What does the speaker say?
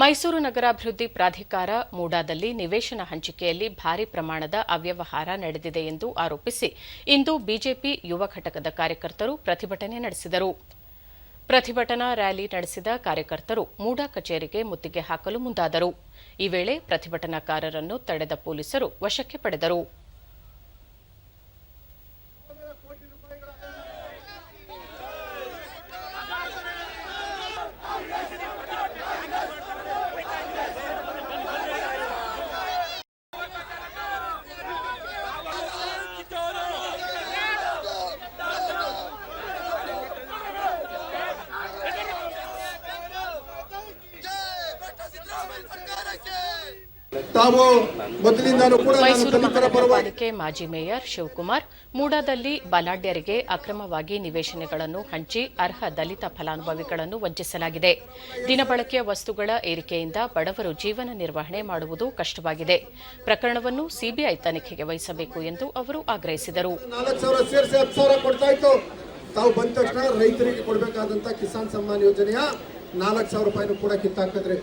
ಮೈಸೂರು ನಗರಾಭಿವೃದ್ಧಿ ಪ್ರಾಧಿಕಾರ ಮೂಡಾದಲ್ಲಿ ನಿವೇಶನ ಹಂಚಿಕೆಯಲ್ಲಿ ಭಾರಿ ಪ್ರಮಾಣದ ಅವ್ಯವಹಾರ ನಡೆದಿದೆ ಎಂದು ಆರೋಪಿಸಿ ಇಂದು ಬಿಜೆಪಿ ಯುವ ಘಟಕದ ಕಾರ್ಯಕರ್ತರು ಪ್ರತಿಭಟನೆ ನಡೆಸಿದರು. ಪ್ರತಿಭಟನಾ ರ್ಯಾಲಿ ನಡೆಸಿದ ಕಾರ್ಯಕರ್ತರು ಮೂಡಾ ಕಚೇರಿಗೆ ಮುತ್ತಿಗೆ ಹಾಕಲು ಮುಂದಾದರು. ಈ ವೇಳೆ ಪ್ರತಿಭಟನಾಕಾರರನ್ನು ತಡೆದ ಪೊಲೀಸರು ವಶಕ್ಕೆ ಪಡೆದರು. ತಾವು ಕೂಡ ಮೈಸೂರು ಮಹಾನಗರಪಾಲಿಕೆ ಮಾಜಿ ಮೇಯರ್ ಶಿವಕುಮಾರ್ ಮೂಡಾದಲ್ಲಿ ಬಲಾಢ್ಯರಿಗೆ ಅಕ್ರಮವಾಗಿ ನಿವೇಶನಗಳನ್ನು ಹಂಚಿ ಅರ್ಹ ದಲಿತ ಫಲಾನುಭವಿಗಳನ್ನು ವಂಚಿಸಲಾಗಿದೆ. ದಿನಬಳಕೆಯ ವಸ್ತುಗಳ ಏರಿಕೆಯಿಂದ ಬಡವರು ಜೀವನ ನಿರ್ವಹಣೆ ಮಾಡುವುದು ಕಷ್ಟವಾಗಿದೆ. ಪ್ರಕರಣವನ್ನು ಸಿಬಿಐ ತನಿಖೆಗೆ ವಹಿಸಬೇಕು ಎಂದು ಅವರು ಆಗ್ರಹಿಸಿದರು. ತಾವು ಬಂದ ತಕ್ಷಣ ರೈತರಿಗೆ ಕೊಡಬೇಕಾದಂತ ಕಿಸಾನ್ ಸಮ್ಮಾನ್ ಯೋಜನೆಯ ನಾಲ್ಕು ಸಾವಿರ ರೂಪಾಯಿನೂ ಕೂಡ ಕಿತ್ತಾಕಿದ್ರಿ